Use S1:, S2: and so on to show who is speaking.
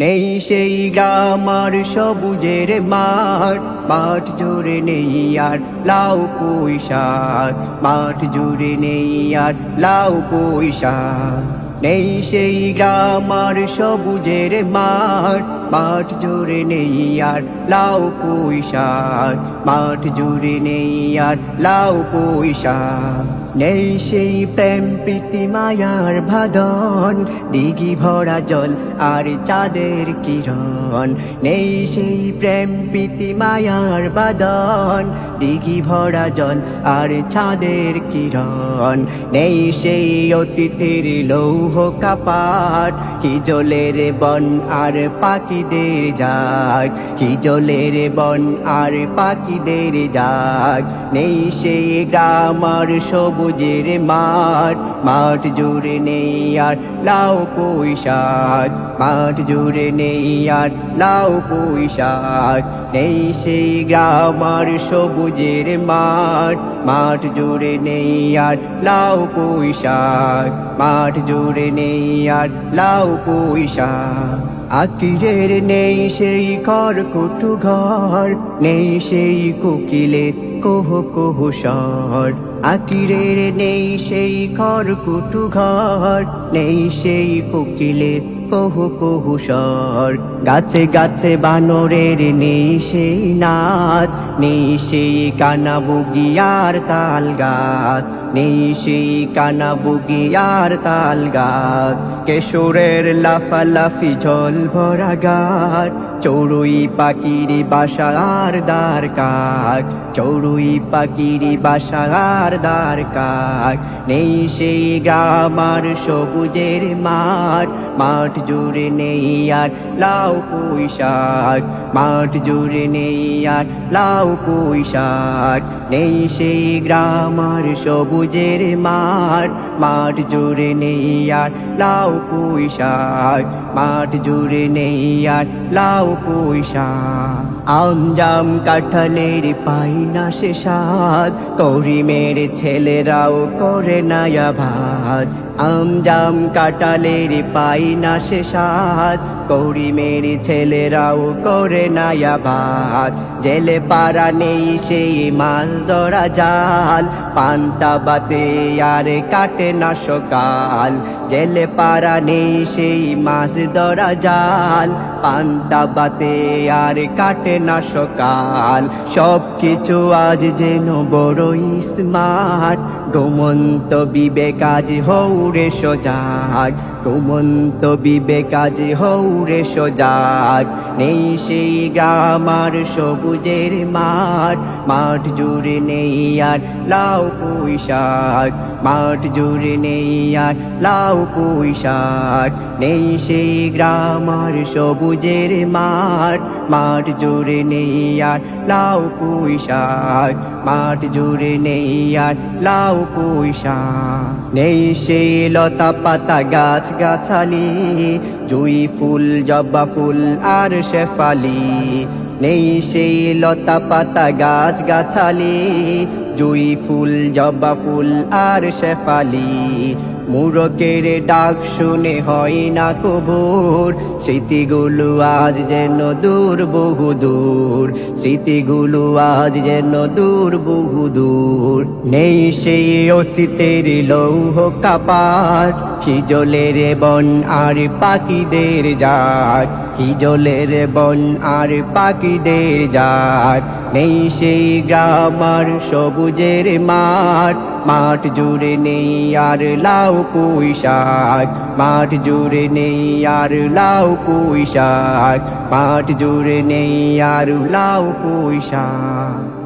S1: নেই সেই গ্রাম আর সবুজের মাঠ। মাঠ জুড়ে নেই আর লাউ পয়সার মাঠ জুড়ে নেই আর লাউ পয়সার নেই সেই গ্রাম আর সবুজের মাঠ। মাঠ জুড়ে নেই আর লাউ পয়সার মাঠ জুড়ে নেই আর লাউ পয়সার নেই সেই প্রেম প্রীতি মায়ার ভাদন দিঘি ভরা জল আর চাঁদের কিরণ। নেই সেই প্রেম প্রীতি মায়ার বাদন দিঘি ভরা জল আর চাঁদের কিরণ। নেই সেই অতীতের লৌহ কাপাট। কি জলের বন আর পাখিদের যাক কি জলের বন আর পাখিদের যাক নেই সেই গ্রাম আর সবুজের মাঠ মাঠ জুড়ে নেই আর লাউ পয়সাক মাঠ জুড়ে নেই আর লাউ পয়সাক নেই সেই গ্রাম আর সবুজের মাঠ মাঠ জুড়ে নেই আর লাউ পয়সাক মাঠ জুড়ে নেই আর লাউ পয়সাক আকিরের নেই সেই ঘর কুটু ঘর, নেই সেই কোকিলের কোহ কোহ স্বর। আকিরের নেই সেই ঘর কুটু ঘর নেই সেই কোকিলের কোহ কোহ স্বর। গাছে গাছে বানরের নেই সেই নাচ নেই সেই কানা বুগিয়ার তাল গাছ নেই সেই কানা বুগিয়ার তাল গাছ। কেশোরের লাফালাফি জল ভরা গাছ চৌড়ুই পাখির বাসা আর দ্বার কাক চৌড়ুই পাখির বাসা আর দ্বার কাক নেই সেই গ্রাম আর সবুজের মাঠ মাঠ জুড়ে নেই আর লাউ পুঁইশাক মাঠ জুড়ে নেই আর লাউ পুঁইশাক নেই সেই গ্রাম আর সবুজের মাঠ মাঠ জুড়ে নেই আর লাউ পুঁইশাক মাঠ জুড়ে নেই আর লাউ পুঁইশাক আমজাম কাঠালের পাই না সে সাদ করিমের ছেলেরাও করে নায়া ভাত আমজাম কাটালের পাই না সে সাদ করিমের ছেলেরাও করে নায়া ভাত। জেলে পারা নেই সেই মাছ ধরা জাল। পান্তা বাতে আর কাটে না সকাল। জেলে পারা নেই সেই মাছ ধরা জাল। পান্তা বাতে আর কাটে না সকাল। সব কিছু আজ যেন বড় স্মার্ট। গোমন্ত বিবেক আজ হৌরে সজাগ গোমন্ত বিবেক আজ হৌরে সজাগ নেই সেই গ্রামার সবুজের মাঠ। মাঠ জুড়ে নেই আর লাউ পুঁইশাক মাঠ জুড়ে নেই আর লাউ পুঁইশাক নেই সেই গ্রামার সবুজের মাঠ। মাঠ জুড়ে নেই আর লাউ পুঁইশাক মাঠ জুড়ে নেই আর লাউ পুঁইশাক নেই সেই লতা পাতা গাছ গাছালি, জুই ফুল, জবা ফুল আর শেফালি। নেই সেই লতা পাতা গাছ গাছালি, জুই ফুল, জবা ফুল আর শেফালি। মুরকের ডাক শুনে হয় না কবুর। স্মৃতিগুলো আজ যেন দূর, বহু দূর। স্মৃতিগুলো আজ যেন দূর, বহু দূর। নেই সেই অতীতের লৌহ কাপাট হিজলের বন আর পাখিদের জাত। হিজলের বন আর পাখিদের জাত। নেই সেই গ্রাম আর সবুজের মাঠ। মাঠ জুড়ে নেই আর লাউ পুঁইশাক মাঠ জুড়ে নেই আর লাউ পুঁইশাক মাঠ জুড়ে নেই আর লাউ পুঁইশাক।